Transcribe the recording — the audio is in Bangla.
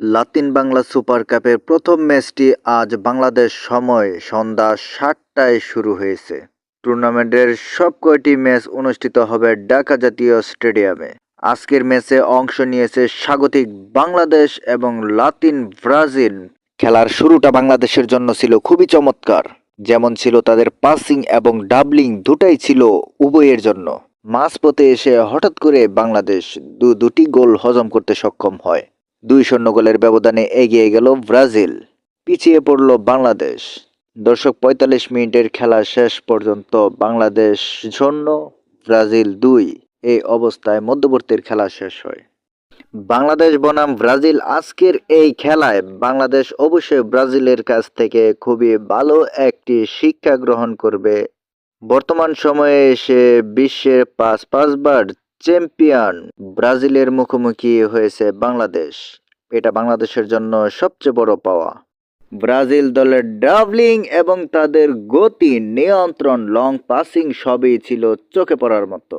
লাতিন বাংলা সুপার কাপের প্রথম ম্যাচটি আজ বাংলাদেশ সময় সন্ধ্যা সাতটায় শুরু হয়েছে। টুর্নামেন্টের সব কয়টি ম্যাচ অনুষ্ঠিত হবে ঢাকা জাতীয় স্টেডিয়ামে। আজকের ম্যাচে অংশ নিয়েছে স্বাগতিক বাংলাদেশ এবং লাতিন ব্রাজিল। খেলার শুরুটা বাংলাদেশের জন্য ছিল খুবই চমৎকার। যেমন ছিল তাদের পাসিং এবং ডাবলিং দুটাই ছিল উভয়ের জন্য। মাঝপথে এসে হঠাৎ করে বাংলাদেশ দু দুটি গোল হজম করতে সক্ষম হয়। দুই শূন্য গোলের ব্যবধানে এগিয়ে গেল ব্রাজিল। পিছিয়ে পড়ল বাংলাদেশ। দর্শক, পঁয়তাল্লিশ মিনিটের খেলা শেষ পর্যন্ত বাংলাদেশ শূন্য, ব্রাজিল দুই। এই অবস্থায় মধ্যবর্তীর খেলা শেষ হয়। বাংলাদেশ বনাম ব্রাজিল আজকের এই খেলায় বাংলাদেশ অবশ্যই ব্রাজিলের কাছ থেকে খুবই ভালো একটি শিক্ষা গ্রহণ করবে। বর্তমান সময়ে এসে বিশ্বের পাঁচ পাঁচবার চ্যাম্পিয়ন ব্রাজিলের মুখোমুখি হয়েছে বাংলাদেশ। এটা বাংলাদেশের জন্য সবচেয়ে বড় পাওয়া। ব্রাজিল দলের ডাবলিং এবং তাদের গতি, নিয়ন্ত্রণ লং পাসিং সবই ছিল চোখে পড়ার মতো।